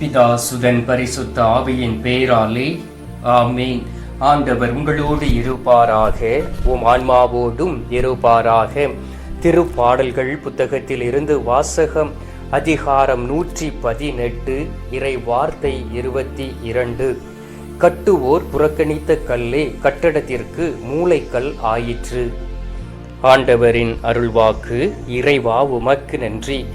பிதா சுதன் பரிசுத்த ஆவியின் பேராலே ஆமீன். ஆண்டவர் உங்களோடு இருப்பாராக உம் ஆன்மாவோடும் இருப்பாராக. திருப்பாடல்கள் புத்தகத்தில் இருந்து வாசகம் அதிகாரம் நூற்றி பதினெட்டு இறை வார்த்தை இருபத்தி இரண்டு. கட்டுவோர் புறக்கணித்த கல்லே கட்டடத்திற்கு மூளைக்கல் ஆயிற்று. ஆண்டவரின் அருள்வாக்கு இறைவா உமக்கு நன்றி.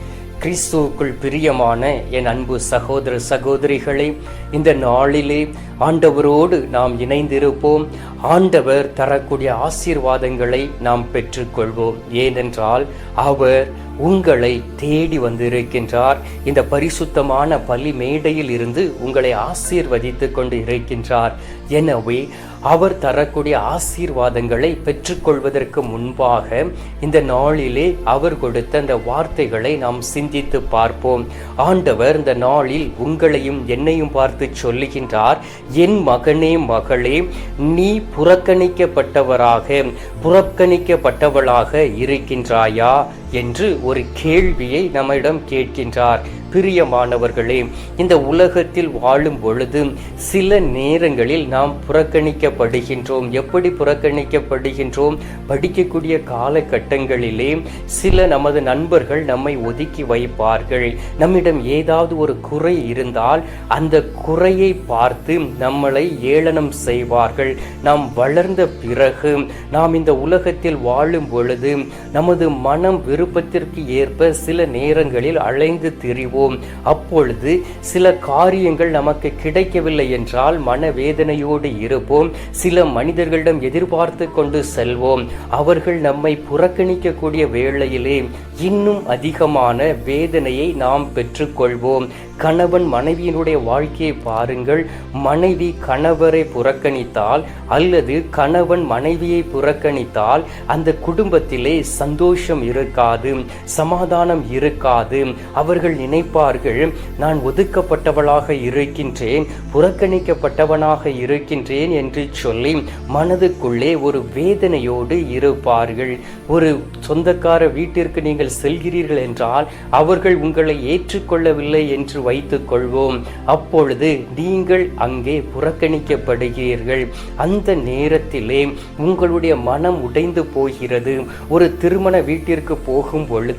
கிறிஸ்துவுக்குள் பிரியமான என் அன்பு சகோதர சகோதரிகளே இந்த நாளிலே ஆண்டவரோடு நாம் இணைந்திருப்போம். ஆண்டவர் தரக்கூடிய ஆசீர்வாதங்களை நாம் பெற்றுக்கொள்வோம். ஏனென்றால் அவர் உங்களை தேடி வந்திருக்கின்றார். இந்த பரிசுத்தமான பலி மேடையில் இருந்து உங்களை ஆசீர்வதித்து கொண்டு இருக்கின்றார். எனவே அவர் தரக்கூடிய ஆசீர்வாதங்களை பெற்றுக்கொள்வதற்கு முன்பாக இந்த நாளிலே அவர் கொடுத்த அந்த வார்த்தைகளை நாம் சிந்தித்து பார்ப்போம். ஆண்டவர் இந்த நாளில் உங்களையும் என்னையும் பார்த்து சொல்லுகின்றார் என் மகனே மகளே நீ புறக்கணிக்கப்பட்டவராக புறக்கணிக்கப்பட்டவளாக இருக்கின்றாயா? என்று ஒரு கேள்வியை நம்மிடம் கேட்கின்றார். பிரியமானவர்களே இந்த உலகத்தில் வாழும் பொழுது சில நேரங்களில் நாம் புறக்கணிக்கப்படுகின்றோம். எப்படி புறக்கணிக்கப்படுகின்றோம்? படிக்கக்கூடிய காலகட்டங்களிலே சில நமது நண்பர்கள் நம்மை ஒதுக்கி வைப்பார்கள். நம்மிடம் ஏதாவது ஒரு குறை இருந்தால் அந்த குறையை பார்த்து நம்மளை ஏளனம் செய்வார்கள். நாம் வளர்ந்த பிறகு நாம் இந்த உலகத்தில் வாழும் பொழுது நமது மனம் விருப்பத்திற்கு ஏற்ப சில நேரங்களில் அலைந்து திரிவோம். அப்பொழுது சில காரியங்கள் நமக்கு கிடைக்கவில்லை என்றால் மனவேதனையோடு இருப்போம். சில மனிதர்களிடம் எதிர்பார்த்து கொண்டு செல்வோம். அவர்கள் நம்மை புறக்கணிக்கக்கூடிய வேளையிலே இன்னும் அதிகமான வேதனையை நாம் பெற்றுக்கொள்வோம். கணவன் மனைவியினுடைய வாழ்க்கையை பாருங்கள். மனைவி கணவரை புறக்கணித்தால் அல்லது கணவன் மனைவியை புறக்கணித்தால் அந்த குடும்பத்திலே சந்தோஷம் இருக்காது சமாதானம் இருக்காது. அவர்கள் நினைப்பார்கள் நான் ஒதுக்கப்பட்டவளாக இருக்கின்றேன் புறக்கணிக்கப்பட்டவனாக இருக்கின்றேன் என்று சொல்லி மனதுக்குள்ளே ஒரு வேதனையோடு இருப்பார்கள். ஒரு சொந்தக்கார வீட்டிற்கு நீங்கள் செல்கிறீர்கள் என்றால் அவர்கள் உங்களை ஏற்றுக்கொள்ளவில்லை என்று வைத்துக் கொள்வோம். அப்பொழுது நீங்கள் அங்கே புறக்கணிக்கப்படுகிறீர்கள். அந்த நேரத்திலே உங்களுடைய மனம் உடைந்து போகிறது. ஒரு திருமண வீட்டிற்கு போகும் பொழுது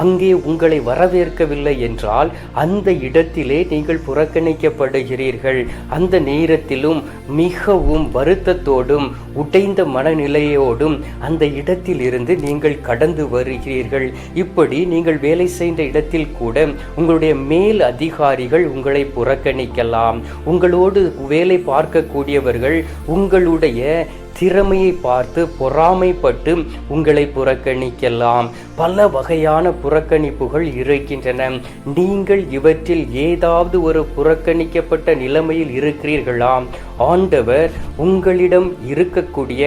அங்கே உங்களை வரவேற்கவில்லை என்றால் அந்த இடத்திலே நீங்கள் புறக்கணிக்கப்படுகிறீர்கள். அந்த நேரத்திலும் மிகவும் வருத்தத்தோடும் உடைந்த மனநிலையோடும் அந்த இடத்தில் இருந்து நீங்கள் கடந்து வருகிறீர்கள். இப்படி நீங்கள் வேலை செய்த இடத்தில் கூட உங்களுடைய மேல் அதிகாரிகள் உங்களை புறக்கணிக்கலாம். உங்களோடு வேலை பார்க்கக்கூடியவர்கள் உங்களுடைய திறமையை பார்த்து பொறாமைப்பட்டு உங்களை புறக்கணிக்கலாம். பல வகையான புறக்கணிப்புகள் இருக்கின்றன. நீங்கள் இவற்றில் ஏதாவது ஒரு புறக்கணிக்கப்பட்ட நிலைமையில் இருக்கிறீர்களா? ஆண்டவர் உங்களிடம் இருக்கக்கூடிய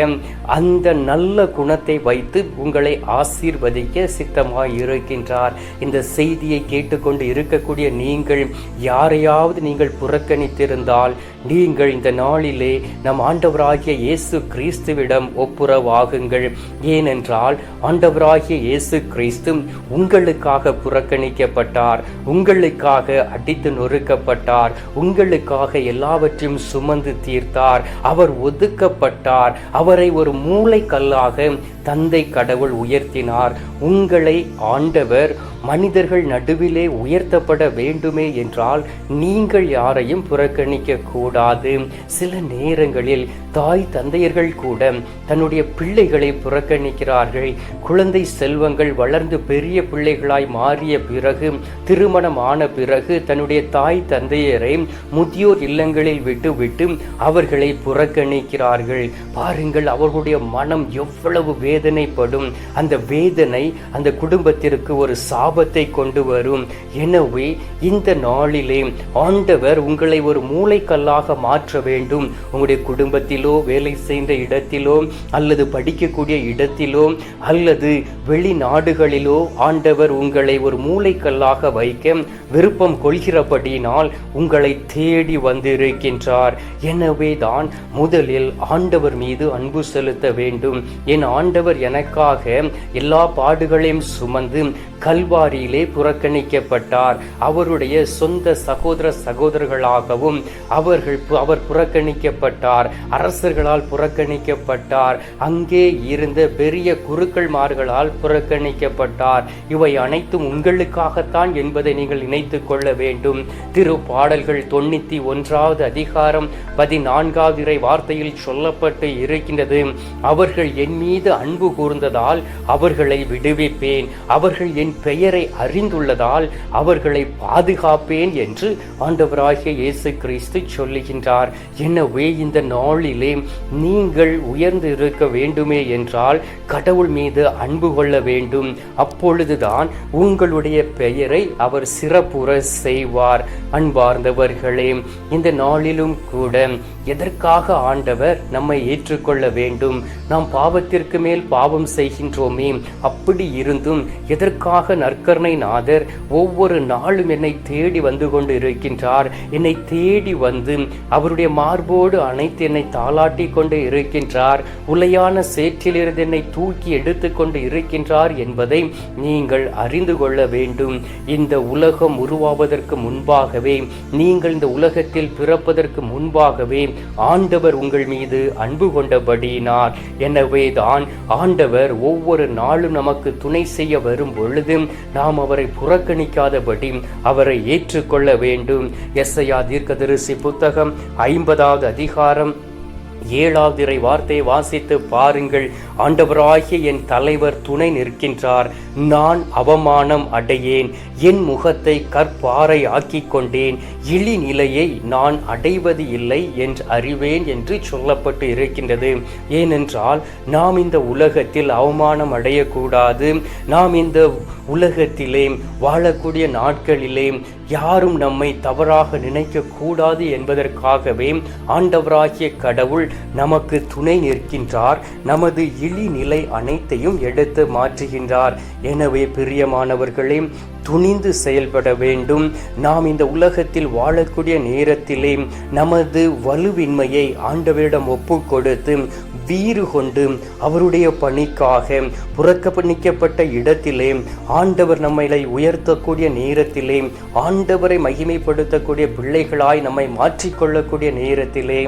அந்த நல்ல குணத்தை வைத்து உங்களை ஆசீர்வதிக்க சித்தமாய் இருக்கின்றார் இந்த செய்தியை கேட்டுக்கொண்டு இருக்கக்கூடிய நீங்கள் யாரையாவது நீங்கள் புறக்கணித்திருந்தால் நீங்கள் இந்த நாளிலே நம் ஆண்டவராகிய இயேசு கிறிஸ்துவிடம் ஒப்புரவாகுங்கள். ஏனென்றால் ஆண்டவராகிய இயேசு கிறிஸ்து உங்களுக்காக புறக்கணிக்கப்பட்டார் உங்களுக்காக அடித்து நொறுக்கப்பட்டார் உங்களுக்காக எல்லாவற்றையும் சுமந்து தீர்த்தார் அவர் ஒதுக்கப்பட்டார் அவரை ஒரு மூளைக்கல்லாக தந்தை கடவுள் உயர்த்தினார். உங்களை ஆண்டவர் மனிதர்கள் நடுவிலே உயர்த்தப்பட வேண்டுமே என்றால் நீங்கள் யாரையும் புறக்கணிக்க கூடாது சில நேரங்களில் தாய் தந்தையர்கள் கூட தன்னுடைய பிள்ளைகளை புறக்கணிக்கிறார்கள். குழந்தை செல்வங்கள் வளர்ந்து பெரிய பிள்ளைகளாய் மாறிய பிறகு திருமணம் ஆன பிறகு தன்னுடைய தாய் தந்தையரை முதியோர் இல்லங்களில் விட்டுவிட்டு அவர்களை புறக்கணிக்கிறார்கள். பாருங்கள் அவர்களுடைய மனம் எவ்வளவு வேதனைப்படும். அந்த வேதனை அந்த குடும்பத்திற்கு ஒரு லாபத்தை கொண்டு வரும். எனவே இந்த நாளிலே ஆண்டவர் உங்களை ஒரு மூளைக்கல்லாக மாற்ற வேண்டும். உங்களுடைய குடும்பத்திலோ வேலை செய்த இடத்திலோ அல்லது படிக்கக்கூடிய இடத்திலோ அல்லது வெளிநாடுகளிலோ ஆண்டவர் உங்களை ஒரு மூளைக்கல்லாக வைக்க விருப்பம் கொள்கிறபடியினால் உங்களை தேடி வந்திருக்கின்றார். எனவே தான் முதலில் ஆண்டவர் மீது அன்பு செலுத்த வேண்டும். என் ஆண்டவர் எனக்காக எல்லா பாடுகளையும் சுமந்து கல்வா கல்வாரியிலே புறக்கணிக்கப்பட்டார். அவருடைய சொந்த சகோதர சகோதரர்களாகவும் அவர்கள் அவர் புறக்கணிக்கப்பட்டார். அரசர்களால் புறக்கணிக்கப்பட்டார். அங்கே இருந்த பெரிய குருக்கள்மார்களால் புறக்கணிக்கப்பட்டார். இவை அனைத்தும் உங்களுக்காகத்தான் என்பதை நீங்கள் நினைத்துக் கொள்ள வேண்டும். திரு பாடல்கள் தொண்ணூத்தி ஒன்றாவது அதிகாரம் பதினான்காவது இறை வார்த்தையில் சொல்லப்பட்டு இருக்கின்றது. அவர்கள் என் மீது அன்பு கூர்ந்ததால் அவர்களை விடுவிப்பேன். அவர்கள் என் பெயரை அறிந்துள்ளதால் அவர்களை பாதுகாப்பேன் என்று ஆண்டவராகிய இயேசு கிறிஸ்து சொல்லுகின்றார். எனவே இந்த நாளிலே நீங்கள் உயர்ந்து இருக்க வேண்டுமே என்றால் கடவுள் மீது அன்பு கொள்ள வேண்டும். அப்பொழுதுதான் உங்களுடைய பெயரை அவர் சிறப்புற செய்வார். அன்பார்ந்தவர்களே இந்த நாளிலும் கூட எதற்காக ஆண்டவர் நம்மை ஏற்றுக்கொள்ள வேண்டும்? நாம் பாவத்திற்கு மேல் பாவம் செய்கின்றோமே. அப்படி இருந்தும் எதற்காக நற்கருணை நாதர் ஒவ்வொரு நாளும் என்னை தேடி வந்து கொண்டு இருக்கின்றார் என்னை தேடி வந்து அவருடைய மார்போடு அனைத்து என்னை தாளாட்டி கொண்டு இருக்கின்றார். உலையான சேற்றிலிருந்து என்னை தூக்கி எடுத்து கொண்டு இருக்கின்றார் என்பதை நீங்கள் அறிந்து கொள்ள வேண்டும். இந்த உலகம் உருவாவதற்கு முன்பாகவே நீங்கள் இந்த உலகத்தில் பிறப்பதற்கு முன்பாகவே ஆண்டவர் உங்கள் மீது அன்பு கொண்டபடியினார் எனவே தான் ஆண்டவர் ஒவ்வொரு நாளும் நமக்கு துணை செய்ய வரும் பொழுது நாம் அவரை புறக்கணிக்காதபடி அவரை ஏற்றுக்கொள்ள வேண்டும். எஸ்ஐயா தீர்க்கதரிசி புத்தகம் ஐம்பதாவது அதிகாரம் ஏழாவது இறை வார்த்தையை வாசித்து பாருங்கள். ஆண்டவராகிய என் தலைவர் துணை நிற்கின்றார். நான் அவமானம் அடையேன். என் முகத்தை கற்பாறை ஆக்கிக் கொண்டேன். இழி நிலையை நான் அடைவது இல்லை என்று அறிவேன் என்று சொல்லப்பட்டு இருக்கின்றது. ஏனென்றால் நாம் இந்த உலகத்தில் அவமானம் அடையக்கூடாது. நாம் இந்த உலகத்திலே வாழக்கூடிய நாட்களிலே யாரும் நம்மை தவறாக நினைக்கக்கூடாது என்பதற்காகவே ஆண்டவராகிய கடவுள் நமக்கு துணை நிற்கின்றார். நமது இழி நிலை அனைத்தையும் எடுத்து மாற்றுகின்றார். எனவே பிரியமானவர்களே துணிந்து செயல்பட வேண்டும். நாம் இந்த உலகத்தில் வாழக்கூடிய நேரத்திலே நமது வலுவின்மையை ஆண்டவரிடம் ஒப்பு கொடுத்து வீறு கொண்டு அவருடைய பணிக்காக புறக்கணிக்கப்பட்ட இடத்திலே ஆண்டவர் நம்மளை உயர்த்தக்கூடிய நேரத்திலே ஆண்டவரை மகிமைப்படுத்தக்கூடிய பிள்ளைகளாய் நம்மை மாற்றிக்கொள்ளக்கூடிய நேரத்திலே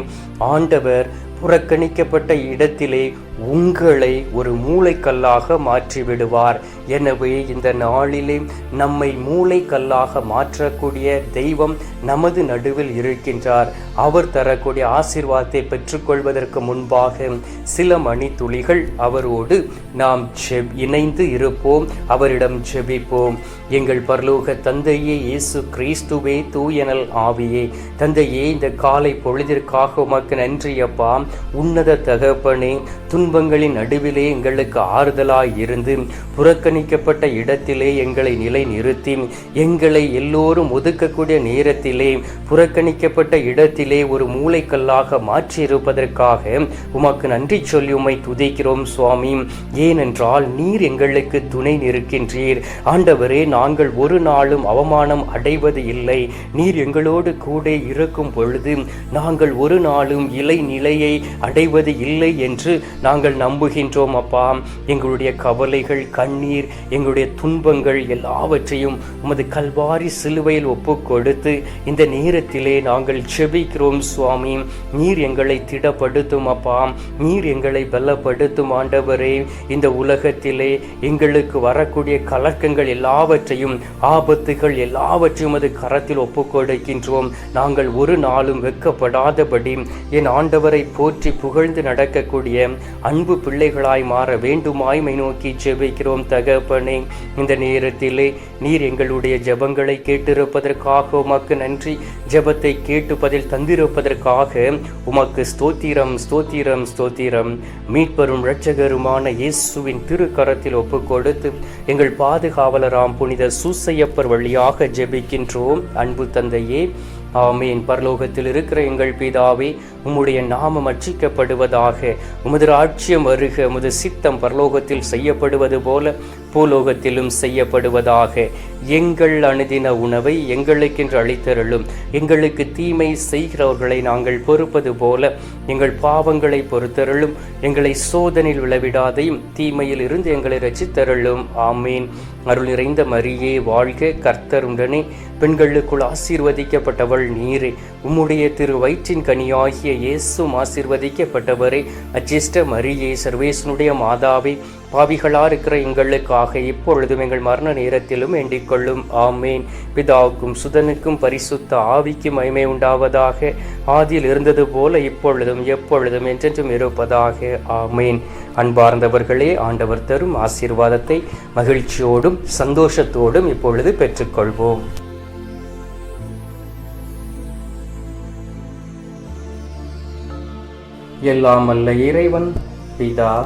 ஆண்டவர் புறக்கணிக்கப்பட்ட இடத்திலே உங்களை ஒரு மூளைக்கல்லாக மாற்றிவிடுவார். எனவே இந்த நாளிலே நம்மை மூளைக்கல்லாக மாற்றக்கூடிய தெய்வம் நமது நடுவில் இருக்கின்றார். அவர் தரக்கூடிய ஆசிர்வாதத்தை பெற்றுக்கொள்வதற்கு முன்பாக சில மணித்துளிகள் அவரோடு நாம் செவ் இணைந்து இருப்போம். அவரிடம் செபிப்போம் எங்கள் பரலோக தந்தையே இயேசு கிறிஸ்துவே தூயனல் ஆவியே. தந்தையே இந்த காலை பொழுதிற்காக உமக்கு நன்றியப்பா. உன்னத தகப்பனே துன் துன்பங்களின் நடுவிலே எங்களுக்கு ஆறுதலாய் இருந்து புறக்கணிக்கப்பட்ட இடத்திலே எங்களை நிலை நிறுத்தி எங்களை எல்லோரும் ஒதுக்கக்கூடிய நேரத்திலே புறக்கணிக்கப்பட்ட இடத்திலே ஒரு மூளைக்கல்லாக மாற்றியிருப்பதற்காக உமக்கு நன்றி சொல்லி உமை துதிக்கிறோம் சுவாமி. ஏனென்றால் நீர் எங்களுக்கு துணை நிற்கின்றீர். ஆண்டவரே நாங்கள் ஒரு நாளும் அவமானம் அடைவது இல்லை. நீர் எங்களோடு கூட இருக்கும் பொழுது நாங்கள் ஒரு நாளும் இலை நிலையை அடைவது இல்லை என்று நாங்கள் நாங்கள் நம்புகின்றோம் அப்பா. எங்களுடைய கவலைகள் கண்ணீர் எங்களுடைய துன்பங்கள் எல்லாவற்றையும் உமது கல்வாரி சிலுவையில் ஒப்பு கொடுத்து இந்த நேரத்திலே நாங்கள் செபிக்கிறோம் சுவாமி. நீர் எங்களை திடப்படுத்தும் அப்பா. நீர் எங்களை பலப்படுத்தும் ஆண்டவரே. இந்த உலகத்திலே எங்களுக்கு வரக்கூடிய கலக்கங்கள் எல்லாவற்றையும் ஆபத்துகள் எல்லாவற்றையும் அது கரத்தில் ஒப்பு கொடுக்கின்றோம் நாங்கள் ஒரு நாளும் வெட்கப்படாதபடி என் ஆண்டவரை போற்றி புகழ்ந்து நடக்கக்கூடிய அன்பு பிள்ளைகளாய் மாற வேண்டுமாய்மை நோக்கி ஜெபிக்கிறோம் தகப்பனே. இந்த நேரத்திலே நீர் எங்களுடைய ஜெபங்களை கேட்டிருப்பதற்காக உமக்கு நன்றி. ஜெபத்தை கேட்டு பதில் தந்திருப்பதற்காக உமக்கு ஸ்தோத்திரம் ஸ்தோத்திரம் ஸ்தோத்திரம். மீட்பரும் இரட்சகருமான இயேசுவின் திருக்கரத்தில் ஒப்பு கொடுத்து எங்கள் பாதுகாவலராம் புனித சூசையப்பர் வழியாக ஜெபிக்கின்றோம். அன்பு தந்தையே ஆமீன். பரலோகத்தில் இருக்கிற எங்கள் பிதாவே உம்முடைய நாமம் அச்சிக்கப்படுவதாக உமது ராட்சியம் வருக உமது சித்தம் பரலோகத்தில் செய்யப்படுவது போல பூலோகத்திலும் செய்யப்படுவதாக எங்கள் அணுதின உணவை எங்களுக்கென்று அளித்தருளும். எங்களுக்கு தீமை செய்கிறவர்களை நாங்கள் பொறுப்பது போல எங்கள் பாவங்களை பொறுத்தருளும். எங்களை சோதனையில் விளைவிடாதையும் தீமையில் இருந்து எங்களை ரசித்தருளும் ஆமீன். அருள் நிறைந்த மரியே வாழ்க கர்த்தர் உடனே பெண்களுக்குள் ஆசீர்வதிக்கப்பட்டவள் நீரே. உம்முடைய திரு வயிற்றின் கனியாகிய இயேசும் ஆசீர்வதிக்கப்பட்டவரே. அச்சிஷ்ட மரியே சர்வேசனுடைய மாதாவே. பாவிகளா இருக்கிற எங்களுக்காக இப்பொழுதும் எங்கள் மரண நேரத்திலும் வேண்டிக் கொள்ளும் ஆமேன். பிதாவுக்கும் சுதனுக்கும் பரிசுத்த ஆவிக்கும் மகிமை உண்டாவதாக. ஆதியில் இருந்தது போல இப்பொழுதும் எப்பொழுதும் என்றென்றும் இருப்பதாக. ஆமேன். அன்பார்ந்தவர்களே ஆண்டவர் தரும் ஆசீர்வாதத்தை மகிழ்ச்சியோடும் சந்தோஷத்தோடும் இப்பொழுது பெற்றுக்கொள்வோம். எல்லாம் அல்ல இறைவன் பிதா.